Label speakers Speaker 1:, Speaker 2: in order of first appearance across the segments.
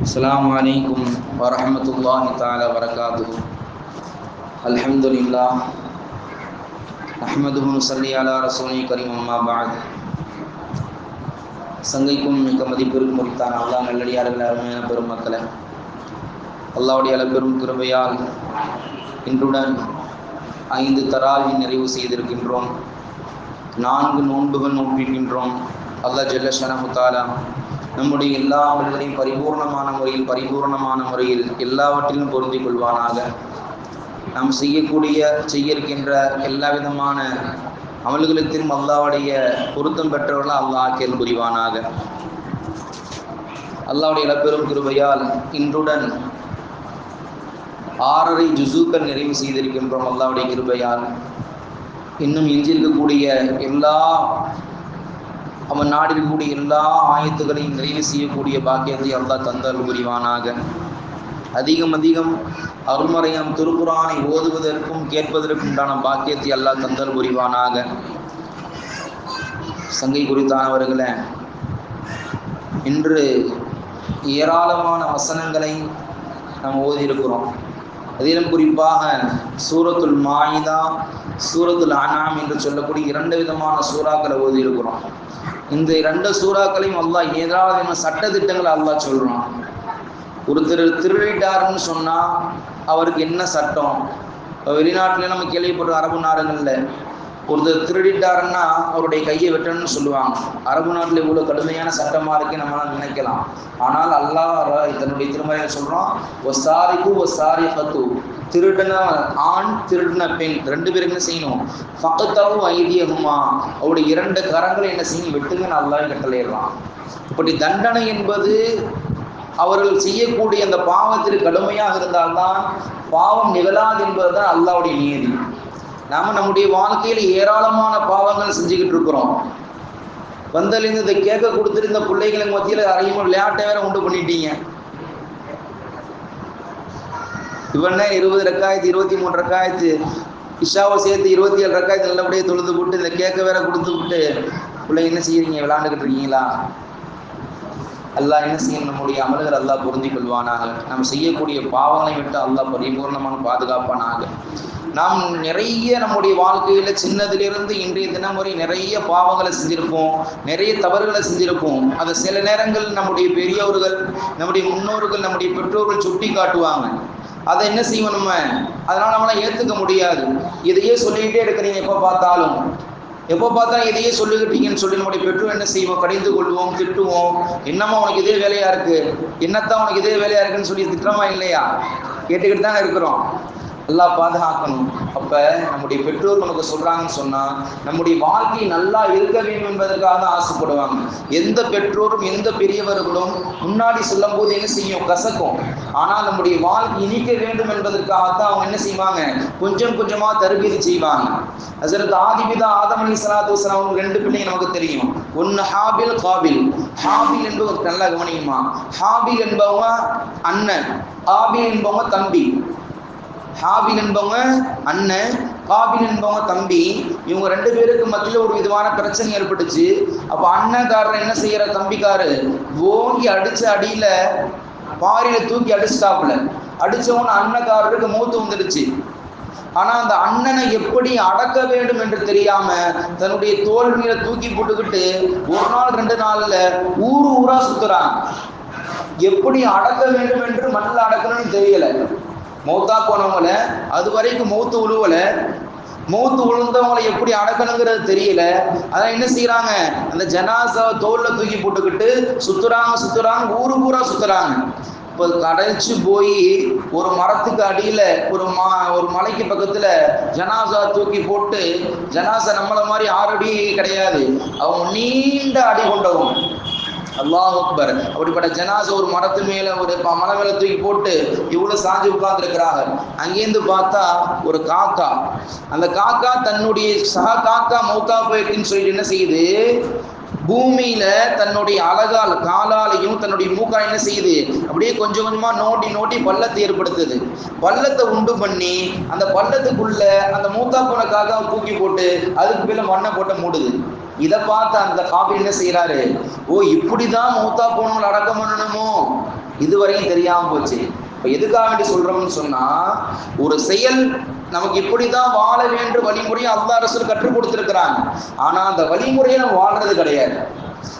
Speaker 1: السلام عليكم ورحمة الله تعالى وبركاته الحمد لله نحمده ونصلي على رسوله كريم أما بعد சங்கைக்கும் மிக்க மதிப்பிற்கும் முடித்தான் அல்லாஹ் நல்லடியார்கள் அருமையான பெருமக்களை அல்லாவுடைய அளப்பெரும் கிருபையால் இன்றுடன் ஐந்து தராவி நிறைவு செய்திருக்கின்றோம் நான்கு நோன்புகள் நோக்கின்றோம் அல்லாஹ் ஜல்லஷனஹு தாலா நம்முடைய எல்லா அமல்களையும் பரிபூர்ணமான முறையில் பரிபூர்ணமான முறையில் எல்லாவற்றிலும் பொருந்திக் கொள்வானாக. நாம் செய்யக்கூடிய செய்ய இருக்கின்ற எல்லா விதமான அமல்களுக்கும் அல்லாவுடைய பொருத்தம் பெற்றவர்களாக அல்லாஹ் ஆக்கியல் புரிவானாக. அல்லாவுடைய இழப்பெரும் கிருபையால் இன்றுடன் ஆறரை ஜுசூக்கள் நிறைவு செய்திருக்கின்றோம் அல்லாவுடைய கிருபையால். இன்னும் எஞ்சியிருக்கக்கூடிய எல்லா அவன் கூடிய எல்லா ஆயத்துகளையும் நிறைவு செய்யக்கூடிய பாக்கியத்தை அல்லாஹ் தந்தல் புரிவானாக. அதிகம் அதிகம் அருள்மறையம் திருக்குறானை ஓதுவதற்கும் கேட்பதற்கும் உண்டான பாக்கியத்தை அல்லாஹ் தந்தல் புரிவானாக. சங்கை குறித்தானவர்களே இன்று ஏராளமான வசனங்களை நாம் ஓதியிருக்கிறோம். அதிலும் குறிப்பாக சூரத்துல் மாயிதா சூரத்துல் அனாம் என்று சொல்லக்கூடிய இரண்டு விதமான சூறாக்களை ஓதியிருக்கிறோம். இந்த இரண்டு சூறாக்களையும் அல்லாஹ் ஏதாவது சட்ட திட்டங்களை அல்லாஹ் சொல்கிறான் ஒருத்தர் திருடிட்டாருன்னு சொன்னா அவருக்கு என்ன சட்டம்? வெளிநாட்டுல நம்ம கேள்விப்படுற அரபு நாடுகள்ல ஒருத்தர் திருடிட்டாருன்னா அவருடைய கையை வெட்டணும்னு சொல்லுவாங்க. அரபு நாட்டில் இவ்வளோ கடுமையான சட்டமாக இருக்கு நம்மளால் நினைக்கலாம். ஆனால் அல்லாஹ் தன்னுடைய திருமறையை சொல்கிறோம் ஒரு சாரிக்கு ஒரு சாரி பத்து திருடின ஆண் திருடின பெண். ரெண்டு பேரும் என்ன செய்யணும்? பக்கத்தாவும் ஐதியகுமா. அவருடைய இரண்டு கரங்களை என்ன செய்யணும்? வெட்டுங்கன்னு அல்லாஹ் கட்டளையிடலாம் இப்படி தண்டனை என்பது அவர்கள் செய்யக்கூடிய அந்த பாவத்திற்கு கடுமையாக இருந்தால்தான் பாவம் நிகழாது என்பதுதான் அல்லாவுடைய நியதி நாம நம்முடைய வாழ்க்கையில் ஏராளமான பாவங்கள் செஞ்சுக்கிட்டு இருக்கிறோம். வந்தலேருந்து இதை கேட்க கொடுத்துருந்த பிள்ளைகளுக்கு மத்தியில் அறையும் விளையாட்டை வேற உண்டு பண்ணிட்டீங்க. இவனே இருபது ரெக்காயத்து இருபத்தி மூணு ரெக்காயத்து இஷாவை சேர்த்து இருபத்தி ஏழு ரெக்காயத்து நல்லபடியே தொழுது விட்டு இந்த கேட்க வேற கொடுத்து விட்டு பிள்ளைங்க என்ன செய்யறீங்க? விளையாண்டுக்கிட்டு இருக்கீங்களா? அல்லாஹ் என்ன செய்யணும் நம்முடைய அமல்கள் அல்லாஹ் பொருந்தி கொள்வானாக நாம் செய்யக்கூடிய பாவங்களை விட்டு அல்லாஹ் பரிபூர்ணமான பாதுகாப்பானாக. நாம் நிறைய நம்முடைய வாழ்க்கையில சின்னதிலிருந்து இன்றைய தினம் வரை நிறைய பாவங்களை செஞ்சிருப்போம். நிறைய தவறுகளை செஞ்சிருப்போம். அதை சில நேரங்கள் நம்முடைய பெரியவர்கள் நம்முடைய முன்னோர்கள் நம்முடைய பெற்றோர்கள் சுட்டி காட்டுவாங்க. அதை என்ன செய்வோம் நம்ம? அதனால நம்மளால ஏத்துக்க முடியாது. இதையே சொல்லிக்கிட்டே இருக்கிறீங்க எப்ப பார்த்தாலும். எப்போ பார்த்தா இதையே சொல்லிக்கிட்டீங்கன்னு சொல்லி நம்முடைய பெற்றோர் என்ன செய்வோம்? கடிந்து கொள்வோம் திட்டுவோம். என்னம்மா உனக்கு இதே வேலையா இருக்கு? என்னத்தான் உனக்கு இதே வேலையா இருக்குன்னு சொல்லி திட்டமா இல்லையா? கேட்டுக்கிட்டு தானே இருக்கிறோம். நல்லா பாதுகாக்கணும். அப்ப நம்முடைய பெற்றோர் நமக்கு சொல்றாங்கன்னு சொன்னா நம்முடைய வாழ்க்கை நல்லா இருக்க வேண்டும் என்பதற்காக தான் ஆசைப்படுவாங்க. எந்த பெற்றோரும் எந்த பெரியவர்களும் முன்னாடி சொல்லும் போது என்ன செய்யும்? கசக்கும். ஆனால் நம்முடைய வாழ்க்கை இனிக்க வேண்டும் என்பதற்காகத்தான் அவங்க என்ன செய்வாங்க? கொஞ்சம் கொஞ்சமா தருபீதி செய்வாங்க. அதற்கு ஆதிபிதா ஆதம் அலி சலாத்து வசலாம் ரெண்டு பிள்ளைங்க நமக்கு தெரியும். ஒன்னு ஹாபில் காபில். ஹாபில் என்பவர் நல்லா கவனிக்குமா ஹாபில் என்பவங்க அண்ணன். ஆபில் என்பவங்க தம்பி. ஹாபில் என்பவங்க அண்ணன் காபில் என்பவங்க தம்பி இவங்க ரெண்டு பேருக்கு மத்தியில் ஒரு விதமான பிரச்சனை ஏற்பட்டுச்சு. அப்போ அண்ணன்காரர் என்ன செய்யற தம்பிக்காரு ஓங்கி அடிச்ச அடியில பாரியில தூக்கி அடிச்சுட்டாப்புல. அடிச்சவன அண்ணக்காரருக்கு மூத்து வந்துடுச்சு. ஆனா அந்த அண்ணனை எப்படி அடக்க வேண்டும் என்று தெரியாம தன்னுடைய தோல் மீத தூக்கி போட்டுக்கிட்டு ஒரு நாள் ரெண்டு நாள்ல ஊரு ஊரா சுத்துறான். எப்படி அடக்க வேண்டும் என்று மண்ணில் அடக்கணும்னு தெரியல. மௌத்தா போனவங்கள அது வரைக்கும் மௌத்து உழுவல. மௌத்து உழுந்தவங்களை எப்படி அடக்கணுங்கிறது தெரியல. அதான் என்ன செய்யறாங்க அந்த ஜனாசாவை தோல்ல தூக்கி போட்டுக்கிட்டு சுத்துறாங்க சுத்துறாங்க ஊரு பூரா சுத்துறாங்க. இப்போ கடைச்சு போய் ஒரு மரத்துக்கு அடியில ஒரு மா ஒரு மலைக்கு பக்கத்துல ஜனாசா தூக்கி போட்டு ஜனாசா நம்மள மாதிரி ஆறு அடி கிடையாது. அவங்க நீண்ட அடி கொண்டவங்க. அல்லாஹ் அக்பர். அப்படிப்பட்ட ஜனாசா ஒரு மரத்து மேல ஒரு மலை மேல தூக்கி போட்டு இவ்வளவு சாஞ்சு உட்கார்ந்து அங்கேருந்து பார்த்தா ஒரு காக்கா. அந்த காக்கா தன்னுடைய சக காக்கா மௌத்தா போயிருக்குன்னு சொல்லிட்டு என்ன செய்யுது? பூமியில தன்னுடைய அழகால் காலாலையும் தன்னுடைய மூக்கால் என்ன செய்யுது? அப்படியே கொஞ்சம் கொஞ்சமா நோட்டி நோட்டி பள்ளத்தை ஏற்படுத்துது. பள்ளத்தை உண்டு பண்ணி அந்த பள்ளத்துக்குள்ள அந்த மூத்தா போன காக்காவை தூக்கி போட்டு அதுக்கு மேல மண்ணை போட்ட மூடுது. இதை பார்த்து அந்த காபில் என்ன செய்யறாரு ஓ இப்படிதான் மூத்தா போனவங்களை அடக்கம் பண்ணணுமோ? இதுவரையும் தெரியாம போச்சு. இப்ப எதுக்காக வேண்டி சொல்றோம்னு சொன்னா ஒரு செயல் நமக்கு இப்படிதான் வாழ வேண்டும் வழிமுறையை அல்லா அரசு கற்றுக் கொடுத்திருக்கிறாங்க ஆனா அந்த வழிமுறையை நம்ம வாழ்றது கிடையாது.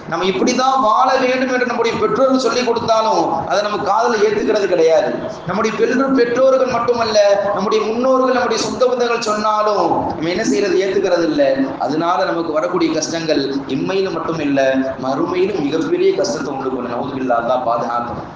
Speaker 1: நம்ம இப்படிதான் வாழ வேண்டும் என்று நம்முடைய பெற்றோர்கள் சொல்லி கொடுத்தாலும் அதை நம்ம காதல ஏத்துக்கிறது கிடையாது. நம்முடைய பெற்றோர் பெற்றோர்கள் மட்டுமல்ல நம்முடைய முன்னோர்கள் நம்முடைய சொந்த பந்தங்கள் சொன்னாலும் நம்ம என்ன செய்யறது? ஏத்துக்கிறது இல்லை. அதனால நமக்கு வரக்கூடிய கஷ்டங்கள் இம்மையில மட்டும் இல்லை மறுமையிலும் மிகப்பெரிய கஷ்டத்தை உண்டு பண்ண நவுதுபில்லா தான் பாதுகாக்கணும்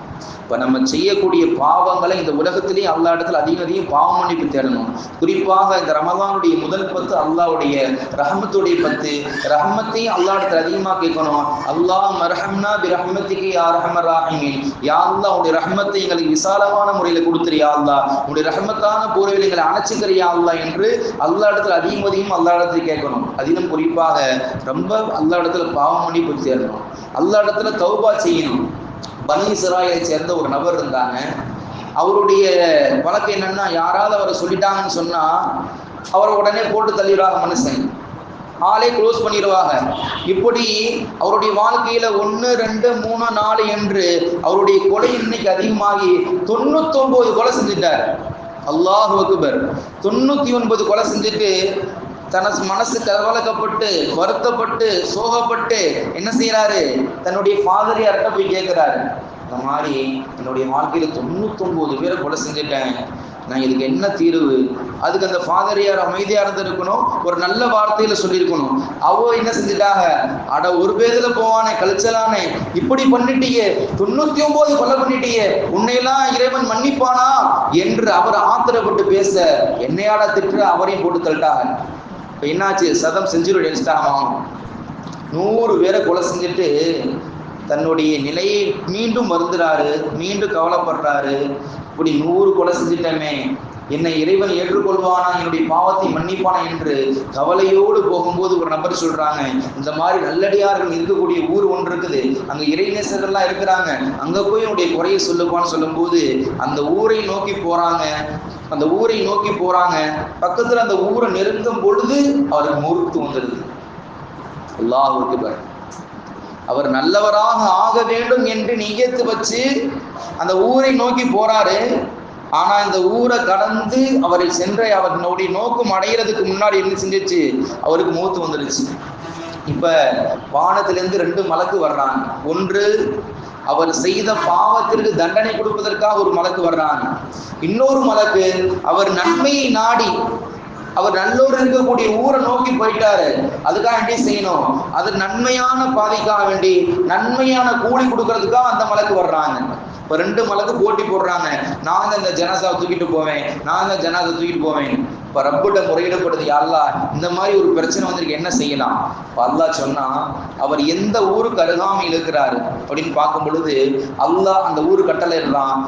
Speaker 1: இப்ப நம்ம செய்யக்கூடிய பாவங்களை இந்த உலகத்திலேயே அல்லா இடத்துல அதிக அதிகம் பாவம் மன்னிப்பு தேடணும். குறிப்பாக இந்த ரமதானுடைய முதல் பத்து அல்லாவுடைய ரஹமத்துடைய பத்து ரஹமத்தையும் அல்லா இடத்துல அதிகமா கேட்கணும். அல்லாஹ் மரஹம்னா பி ரஹமத்துக்கு யா ரஹமர் ராஹிமின். யா அல்லா உடைய ரஹமத்தை எங்களுக்கு விசாலமான முறையில கொடுத்துறியா அல்லா உடைய ரஹமத்தான பூர்வையில் எங்களை அணைச்சிக்கிறியா அல்லா என்று அல்லா இடத்துல அதிகம் அதிகம் அல்லா இடத்துல கேட்கணும். அதிலும் குறிப்பாக ரொம்ப அல்லா இடத்துல பாவம் மன்னிப்பு தேடணும் அல்லா இடத்துல தௌபா செய்யணும். பனி இஸ்ராயலை சேர்ந்த ஒரு நபர் இருந்தாங்க. அவருடைய வழக்கு என்னன்னா யாராவது அவரை சொல்லிட்டாங்கன்னு சொன்னா அவரை உடனே போட்டு தள்ளிடுவாங்க மனுஷன். ஆளே க்ளோஸ் பண்ணிடுவாங்க. இப்படி அவருடைய வாழ்க்கையில ஒன்று ரெண்டு மூணு நாலு என்று அவருடைய கொலை எண்ணிக்கை அதிகமாகி தொண்ணூத்தொன்பது கொலை செஞ்சுட்டார். அல்லாஹ் அக்பர். தொண்ணூத்தி ஒன்பது கொலை செஞ்சுட்டு தனது மனசு கவலைக்கப்பட்டு வருத்தப்பட்டு சோகப்பட்டு என்ன செய்யறாரு தன்னுடைய ஃபாதரியார்கிட்ட போய் கேட்கிறாரு இந்த மாதிரி என்னுடைய வாழ்க்கையில தொண்ணூத்தொன்பது பேரை கொலை செஞ்சுட்டேன். நான் இதுக்கு என்ன தீர்வு? அதுக்கு அந்த ஃபாதரியார் அமைதியா இருந்திருக்கணும்? ஒரு நல்ல வார்த்தையில சொல்லியிருக்கணும். அவ என்ன செஞ்சுட்டாங்க? அட ஒரு பேதுல போவானே கழிச்சலானே. இப்படி பண்ணிட்டியே தொண்ணூத்தி ஒன்பது கொலை பண்ணிட்டியே. உன்னையெல்லாம் இறைவன் மன்னிப்பானா? என்று அவர் ஆத்திரப்பட்டு பேச என்னையாட திட்டு அவரையும் போட்டு தள்ளிட்டாங்க. இப்போ என்னாச்சு? சதம் செஞ்சுரி அடிச்சிட்டாங்க நூறு பேரை கொலை செஞ்சுட்டு தன்னுடைய நிலையை மீண்டும் வருந்துறாரு. மீண்டும் கவலைப்படுறாரு. இப்படி நூறு கொலை செஞ்சிட்டமே. என்னை இறைவன் ஏற்றுக்கொள்வானா? என்னுடைய பாவத்தை மன்னிப்பானா என்று கவலையோடு போகும்போது ஒரு நபர் சொல்றாங்க இந்த மாதிரி நல்லடியார்கள் இருக்கக்கூடிய ஊர் ஒன்று இருக்குது. அங்க இறைநேசர்கள்லாம் இருக்கிறாங்க. அங்க போய் உன்னுடைய குறையை சொல்லுப்பான்னு சொல்லும்போது அந்த ஊரை நோக்கி போறாங்க. அந்த ஊரை நோக்கி போறாங்க. பக்கத்துல அந்த ஊரை நெருங்கும் பொழுது அவருக்கு முறுத்து வந்துடுது. எல்லாருக்கு பாரு. அவர் நல்லவராக ஆக வேண்டும் என்று நிகழ்த்து வச்சு அந்த ஊரை நோக்கி போறாரு. ஆனா இந்த ஊரை கடந்து அவரை சென்ற அவருடைய நோக்கம் அடைகிறதுக்கு முன்னாடி என்ன செஞ்சிச்சு? அவருக்கு மூத்து வந்துடுச்சு இப்ப வானத்திலிருந்து ரெண்டு மலக்கு வர்றாங்க. ஒன்று அவர் செய்த பாவத்திற்கு தண்டனை கொடுப்பதற்காக ஒரு மலக்கு வர்றாங்க. இன்னொரு மலக்கு அவர் நன்மையை நாடி அவர் நல்லோர் இருக்கக்கூடிய ஊரை நோக்கி போயிட்டாரு. அதுக்காக என்ன செய்யணும்? அது நன்மையான பாதைக்காக வேண்டி நன்மையான கூலி கொடுக்கறதுக்காக அந்த மலக்கு வர்றாங்க. இப்ப ரெண்டு மலக்கு போட்டி போடுறாங்க. நான் தான் இந்த ஜனாசாவை தூக்கிட்டு போவேன். நான் தான் ஜனாசா தூக்கிட்டு போவேன். இப்ப ரப்பிட்ட முறையிடப்படுது யாரா இந்த மாதிரி ஒரு பிரச்சனை வந்திருக்கு என்ன செய்யலாம்? அல்லாஹ் சொன்னா அவர் எந்த ஊருக்கு அருகாமையில் இருக்கிறாரு அப்படின்னு பார்க்கும் பொழுது அல்லாஹ் அந்த ஊரு கட்டளை இருறான்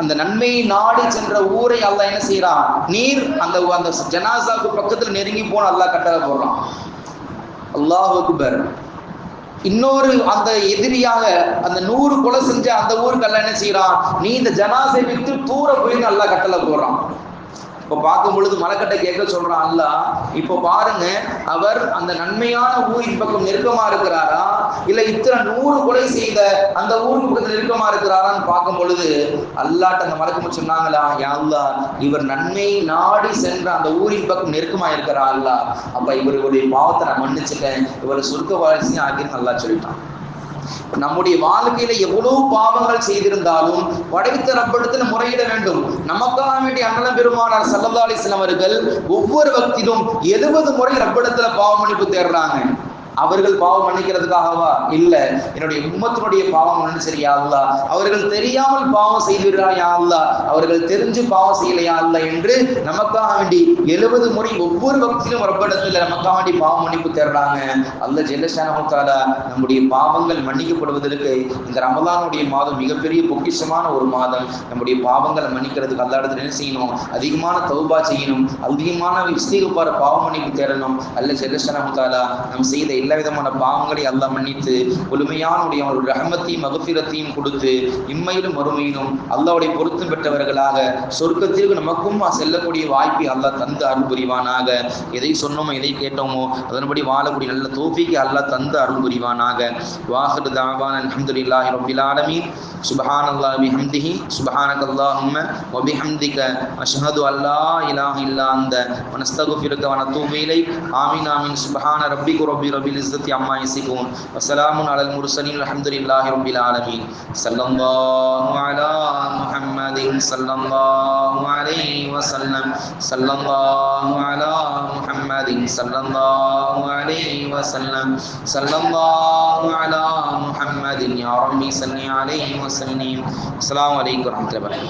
Speaker 1: அந்த நன்மையை நாடி சென்ற ஊரை அல்லாஹ் என்ன செய்யறான்? நீர் அந்த அந்த ஜனாசாவுக்கு பக்கத்துல நெருங்கி போன அல்லாஹ் கட்டளை போடுறான். அல்லாஹ் அக்பர். இன்னொரு அந்த எதிரியாக அந்த நூறு கொலை செஞ்ச அந்த ஊருக்கு அல்ல என்ன செய்யறான் நீ இந்த ஜனாசை விட்டு தூர போய் நல்லா கட்டளை போடுறான். இப்ப பார்க்கும் பொழுது மலக்கட்டை கேட்க சொல்றான் அல்ல இப்ப பாருங்க அவர் அந்த நன்மையான ஊரின் பக்கம் நெருக்கமா இருக்கிறாரா? இல்ல இத்தனை நூறு கொலை செய்த அந்த ஊருக்கு பக்கத்துல நெருக்கமா இருக்கிறாரான்னு பார்க்கும் பொழுது அல்லாட்ட அந்த மலக்கு சொன்னாங்களா யா இவர் நன்மை நாடி சென்ற அந்த ஊரின் பக்கம் நெருக்கமா இருக்கிறா அல்லா. அப்ப இவருடைய பாவத்தை நான் மன்னிச்சுட்டேன். இவர் சுருக்க வாழ்க்கையும் ஆகின்னு நல்லா சொல்லிட்டான் நம்முடைய வாழ்க்கையில எவ்வளவு பாவங்கள் செய்திருந்தாலும் படைத்த ரப்படத்தில் முறையிட வேண்டும். நமக்காக வேண்டிய அண்ணலம் பெருமானார் சல்லல்லா அலிஸ்லாம் அவர்கள் ஒவ்வொரு பக்திலும் எழுபது முறை ரப்படத்துல பாவ மன்னிப்பு தேடுறாங்க. அவர்கள் பாவம் மன்னிக்கிறதுக்காகவா? இல்ல. என்னுடைய உம்மத்தினுடைய பாவம் மன்னிச்சரியா அல்லா. அவர்கள் தெரியாமல் பாவம் செய்கிறாயா அல்லா? அவர்கள் தெரிஞ்சு பாவம் செய்யலையா அல்ல என்று நமக்காக வேண்டி எழுபது முறை ஒவ்வொரு பக்தியிலும் ரப்படத்துல நமக்காக வேண்டி பாவம் மன்னிப்பு தேடுறாங்க. அல்ல ஜெல்லஷானமுத்தாலா நம்முடைய பாவங்கள் மன்னிக்கப்படுவதற்கு இந்த ரமதானுடைய மாதம் மிகப்பெரிய பொக்கிஷமான ஒரு மாதம். நம்முடைய பாவங்களை மன்னிக்கிறதுக்கு அல்ல இடத்துல என்ன செய்யணும்? அதிகமான தௌபா செய்யணும். அதிகமான இஸ்திகப்பார பாவம் மன்னிப்பு தேடணும். அல்ல ஜெல்லஷானமுத்தாலா நம் செய்த எல்லா விதமான பாவங்களை அல்லாஹ் மன்னித்து முழுமையானுடைய அவருடைய ரஹமத்தையும் மகசீரத்தையும் கொடுத்து இம்மையிலும் மறுமையிலும் அல்லாவுடைய பொருத்தம் பெற்றவர்களாக சொர்க்கத்திற்கு நமக்கும் செல்லக்கூடிய வாய்ப்பை அல்லாஹ் தந்து அருள் புரிவானாக. எதை சொன்னோமோ எதை கேட்டோமோ அதன்படி வாழக்கூடிய நல்ல தோப்பிக்கு அல்லாஹ் தந்து அருள் புரிவானாக. வாஹிரு தாவான் அல்ஹம்துலில்லாஹி ரபில் ஆலமீன். அல்லாஹ் பிஹம்திஹி சுப்ஹானக அல்லாஹும்ம வ பிஹம்திக அஷ்ஹது அல்லா இலாஹ இல்லா அன்த வ நஸ்தக்ஃபிருக வ நத்தூபு இலைக். العزة عما يصفون وسلام على المرسلين الحمد لله رب العالمين. صلى الله على محمد صلى الله عليه وسلم. صلى الله على محمد صلى الله عليه وسلم. صلى الله على محمد. يا ربي صل عليه وسلم. السلام عليكم ورحمة الله وبركاته.